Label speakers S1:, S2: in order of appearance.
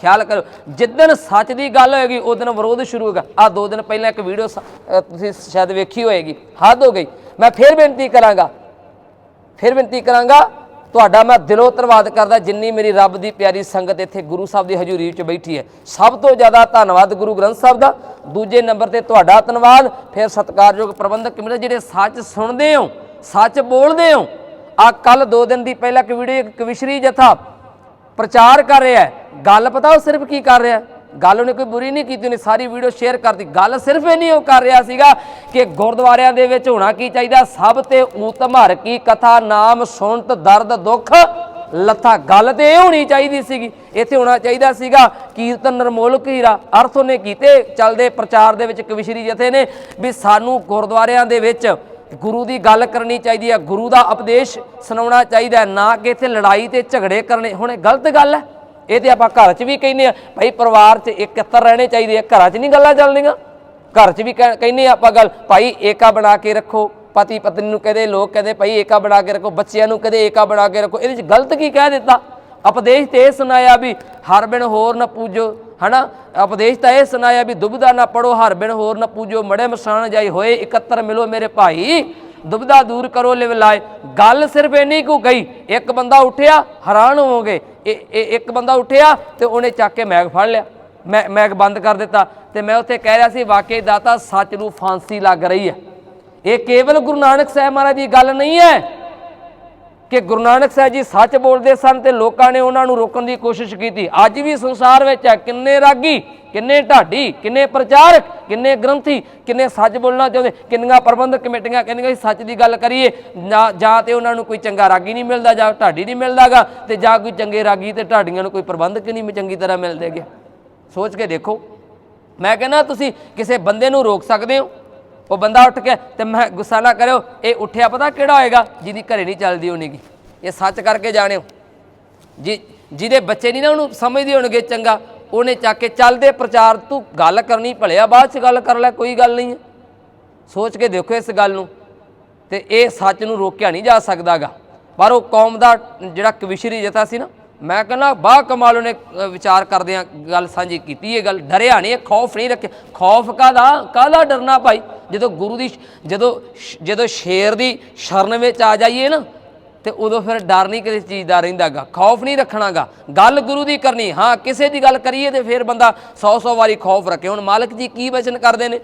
S1: ਖਿਆਲ ਕਰੋ ਜਿੱਦਣ ਸੱਚ ਦੀ ਗੱਲ ਹੋਏਗੀ, ਉਸ ਦਿਨ ਵਿਰੋਧ ਸ਼ੁਰੂ ਹੋਗਾ ਆ ਦੋ ਦਿਨ ਪਹਿਲਾਂ ਇੱਕ ਵੀਡੀਓ ਤੁਸੀਂ ਸ਼ਾਇਦ ਵੇਖੀ ਹੋਏਗੀ। ਹੱਦ ਹੋ ਗਈ। ਮੈਂ ਫੇਰ ਬੇਨਤੀ ਕਰਾਂਗਾ। ਫਿਰ ਬੇਨਤੀ ਕਰਾਂਗਾ, ਤੁਹਾਡਾ ਮੈਂ ਦਿਲੋਂ ਧੰਨਵਾਦ ਕਰਦਾ ਜਿੰਨੀ ਮੇਰੀ ਰੱਬ ਦੀ ਪਿਆਰੀ ਸੰਗਤ ਇੱਥੇ ਗੁਰੂ ਸਾਹਿਬ ਦੀ ਹਜ਼ੂਰੀ ਵਿੱਚ ਬੈਠੀ ਹੈ। ਸਭ ਤੋਂ ਜ਼ਿਆਦਾ ਧੰਨਵਾਦ ਗੁਰੂ ਗ੍ਰੰਥ ਸਾਹਿਬ ਦਾ। ਦੂਜੇ ਨੰਬਰ ਤੇ ਤੁਹਾਡਾ ਧੰਨਵਾਦ। ਫਿਰ ਸਤਿਕਾਰਯੋਗ ਪ੍ਰਬੰਧਕ ਕਮੇਟੀ ਜਿਹੜੇ ਸੱਚ ਸੁਣਦੇ ਹੋ, ਸੱਚ ਬੋਲਦੇ ਹੋ ਆ ਕੱਲ ਦੋ ਦਿਨ ਦੀ ਪਹਿਲਾਂ ਇੱਕ ਵੀਡੀਓ, ਇੱਕ ਕਵਿਸ਼ਰੀ ਜਥਾ ਪ੍ਰਚਾਰ ਕਰ ਰਿਹਾ ਹੈ। ਗੱਲ ਪਤਾ ਉਹ ਸਿਰਫ ਕੀ ਕਰ ਰਿਹਾ ਗੱਲ ਉਹਨੇ ਕੋਈ ਬੁਰੀ ਨਹੀਂ ਕੀਤੀ, ਉਹਨੇ ਸਾਰੀ ਵੀਡੀਓ ਸ਼ੇਅਰ ਕਰਤੀ। ਗੱਲ ਸਿਰਫ ਇਹ ਨਹੀਂ ਉਹ ਕਰ ਰਿਹਾ ਸੀਗਾ ਕਿ ਗੁਰਦੁਆਰਿਆਂ ਦੇ ਵਿੱਚ ਹੋਣਾ ਕੀ ਚਾਹੀਦਾ? ਸਭ ਤੇ ਊਤਮਹਰ ਕੀ ਕਥਾ, ਨਾਮ, ਸੁਣਤ, ਦਰਦ, ਦੁੱਖ, ਲੱਥਾ। ਗੱਲ ਤੇ ਇਹ ਹੋਣੀ ਚਾਹੀਦੀ ਸੀਗੀ। ਇੱਥੇ ਹੋਣਾ ਚਾਹੀਦਾ ਸੀਗਾ ਕੀਰਤਨ ਨਿਰਮੋਲਕ ਹੀਰਾ ਅਰਥ ਉਹਨੇ ਕੀਤੇ। ਚੱਲਦੇ ਪ੍ਰਚਾਰ ਦੇ ਵਿੱਚ ਕਵਿਸ਼ਰੀ ਜਥੇ ਨੇ ਵੀ ਸਾਨੂੰ ਗੁਰਦੁਆਰਿਆਂ ਦੇ ਵਿੱਚ ਗੁਰੂ ਦੀ ਗੱਲ ਕਰਨੀ ਚਾਹੀਦੀ ਹੈ ਗੁਰੂ ਦਾ ਉਪਦੇਸ਼ ਸੁਣਾਉਣਾ ਚਾਹੀਦਾ ਹੈ, ਨਾ ਕਿ ਇੱਥੇ ਲੜਾਈ ਤੇ ਝਗੜੇ ਕਰਨੇ। ਹੁਣ ਇਹ ਗਲਤ ਗੱਲ ਹੈ। ਇਹ ਤੇ ਆਪਾਂ ਘਰ 'ਚ ਵੀ ਕਹਿੰਦੇ ਆ ਭਾਈ ਪਰਿਵਾਰ 'ਚ ਇਕੱਤਰ ਰਹਿਣੇ ਚਾਹੀਦੇ ਆ ਘਰਾਂ 'ਚ ਨਹੀਂ ਗੱਲਾਂ ਚੱਲਦੀਆਂ ਘਰ 'ਚ ਵੀ ਕਹਿ- ਕਹਿੰਦੇ ਆ ਆਪਾਂ ਗੱਲ ਭਾਈ ਏਕਾ ਬਣਾ ਕੇ ਰੱਖੋ ਪਤੀ ਪਤਨੀ ਨੂੰ ਕਹਦੇ ਲੋਕ ਕਹਿੰਦੇ ਭਾਈ ਏਕਾ ਬਣਾ ਕੇ ਰੱਖੋ ਬੱਚਿਆਂ ਨੂੰ ਕਹਦੇ ਏਕਾ ਬਣਾ ਕੇ ਰੱਖੋ। ਇਹਦੇ 'ਚ ਗਲਤ ਕੀ ਕਹਿ ਦਿੱਤਾ? ਉਪਦੇਸ਼ ਤੇ ਇਹ ਸੁਣਾਇਆ ਵੀ ਹਰ ਬਿਨ ਹੋਰ ਨਾ ਪੂਜੋ, ਹਨਾ? ਉਪਦੇਸ਼ ਤਾਂ ਇਹ ਸੁਣਾਇਆ ਵੀ ਦੁਬਦਾ ਨਾ ਪੜੋ, ਹਰ ਬਿਨ ਹੋਰ ਨਾ ਪੂਜੋ, ਮੜੇ ਮਸਾਨ ਜਾਈ ਹੋਏ, ਇਕੱਤਰ ਮਿਲੋ ਮੇਰੇ ਭਾਈ। ਦੁਬਦਾ ਦੂਰ ਕਰੋ ਲਿਵ ਲਾਏ ਗੱਲ ਸਿਰਫ ਇੰਨੀ ਕੁ ਗਈ, ਇੱਕ ਬੰਦਾ ਉੱਠਿਆ, ਹੈਰਾਨ ਹੋਵੋਗੇ। ਇਹ ਇਹ ਇੱਕ ਬੰਦਾ ਉੱਠਿਆ ਤੇ ਉਹਨੇ ਚੱਕ ਕੇ ਮੈਗ ਫੜ ਲਿਆ। ਮੈਂ, ਮੈਗ ਬੰਦ ਕਰ ਦਿੱਤਾ ਤੇ ਮੈਂ ਉੱਥੇ ਕਹਿ ਰਿਹਾ ਸੀ, ਵਾਕਈ ਦਾਤਾ ਸੱਚ ਨੂੰ ਫਾਂਸੀ ਲੱਗ ਰਹੀ ਹੈ। ਇਹ ਕੇਵਲ ਗੁਰੂ ਨਾਨਕ ਸਾਹਿਬ ਮਹਾਰਾਜ ਦੀ ਗੱਲ ਨਹੀਂ ਹੈ। ਕਿ ਗੁਰੂ ਨਾਨਕ ਸਾਹਿਬ ਜੀ ਸੱਚ ਬੋਲਦੇ ਸਨ ਤੇ ਲੋਕਾਂ ਨੇ ਉਹਨਾਂ ਨੂੰ ਰੋਕਣ ਦੀ ਕੋਸ਼ਿਸ਼ ਕੀਤੀ। ਅੱਜ ਵੀ ਸੰਸਾਰ ਵਿੱਚ ਹੈ, ਕਿੰਨੇ ਰਾਗੀ, ਕਿੰਨੇ ਢਾਡੀ, ਕਿੰਨੇ ਪ੍ਰਚਾਰਕ, ਕਿੰਨੇ ਗ੍ਰੰਥੀ, ਕਿੰਨੇ ਸੱਚ ਬੋਲਣਾ ਚਾਹੁੰਦੇ, ਕਿੰਨੀਆਂ ਪ੍ਰਬੰਧਕ ਕਮੇਟੀਆਂ ਕਹਿੰਦੀਆਂ ਸੱਚ ਦੀ ਗੱਲ ਕਰੀਏ, ਨਾ- ਜਾਂ ਤੇ ਉਹਨਾਂ ਨੂੰ ਕੋਈ ਚੰਗਾ ਰਾਗੀ ਨਹੀਂ ਮਿਲਦਾ, ਜਾਂ ਢਾਡੀ ਨਹੀਂ ਮਿਲਦਾਗਾ, ਤੇ ਜਾਂ ਕੋਈ ਚੰਗੇ ਰਾਗੀ ਤੇ ਢਾਡੀਆਂ ਨੂੰ ਕੋਈ ਪ੍ਰਬੰਧਕ ਨਹੀਂ ਚੰਗੀ ਤਰ੍ਹਾਂ ਮਿਲਦੇਗੇ। ਸੋਚ ਕੇ ਦੇਖੋ। ਮੈਂ ਕਹਿੰਦਾ, ਤੁਸੀਂ ਕਿਸੇ ਬੰਦੇ ਨੂੰ ਰੋਕ ਸਕਦੇ ਹੋ? ਉਹ ਬੰਦਾ ਉੱਠ ਕੇ ਤੇ ਮੈਂ ਗੁੱਸਾ ਨਾ ਕਰਿਓ ਇਹ ਉੱਠਿਆ ਪਤਾ ਕਿਹੜਾ ਹੋਏਗਾ? ਜਿਹਦੀ ਘਰੇ ਨਹੀਂ ਚੱਲਦੀ ਹੋਣੀਗੀ। ਇਹ ਸੱਚ ਕਰਕੇ ਜਾਣਿਓ। ਜੀ ਜਿਹਦੇ ਬੱਚੇ ਨਹੀਂ ਨਾ ਉਹਨੂੰ ਸਮਝਦੇ ਹੋਣਗੇ ਚੰਗਾ ਉਹਨੇ ਚੱਕ ਕੇ ਚੱਲਦੇ ਪ੍ਰਚਾਰ ਤੂੰ ਗੱਲ ਕਰਨੀ ਭਲਿਆ ਬਾਅਦ ਚ ਗੱਲ ਕਰ ਲੈ ਕੋਈ ਗੱਲ ਨਹੀਂ ਸੋਚ ਕੇ ਦੇਖੋ ਇਸ ਗੱਲ ਨੂੰ। ਤੇ ਇਹ ਸੱਚ ਨੂੰ ਰੋਕਿਆ ਨਹੀਂ ਜਾ ਸਕਦਾਗਾ। ਪਰ ਉਹ ਕੌਮ ਦਾ ਜਿਹੜਾ ਕਵਿਸ਼ਰੀ ਜਥਾ ਸੀ ਨਾ ਮੈਂ ਕਹਿੰਦਾ ਬਾ ਕਮਾਲ ਉਹਨੇ ਅ, ਵਿਚਾਰ ਕਰਦਿਆਂ ਗੱਲ ਸਾਂਝੀ ਕੀਤੀ ਇਹ ਗੱਲ। ਡਰਿਆ ਨਹੀਂ ਇਹ ਖੌਫ ਨਹੀਂ ਰੱਖਿਆ। ਖੌਫ ਕਾਦਾ ਕਾਹਦਾ ਡਰਨਾ ਭਾਈ? ਜਦੋਂ ਗੁਰੂ ਦੀ ਜਦੋਂ ਸ਼- ਜਦੋਂ ਸ਼ੇਰ ਦੀ ਸ਼ਰਨ ਵਿੱਚ ਆ ਜਾਈਏ ਨਾ, ਤੇ ਉਦੋਂ ਫਿਰ ਡਰ ਨਹੀਂ ਕਿਸੇ ਚੀਜ਼ ਦਾ ਰਹਿੰਦਾਗਾ, ਖੌਫ ਨਹੀਂ ਰੱਖਣਾਗਾ। ਗੱਲ ਗੁਰੂ ਦੀ ਕਰਨੀ, ਹਾਂ, ਕਿਸੇ ਦੀ ਗੱਲ ਕਰੀਏ ਤੇ ਫਿਰ ਬੰਦਾ 100 100 ਵਾਰੀ ਖੌਫ ਰੱਖੇ। ਹੁਣ ਮਾਲਕ ਜੀ ਕੀ ਵਚਨ ਕਰਦੇ ਨੇ?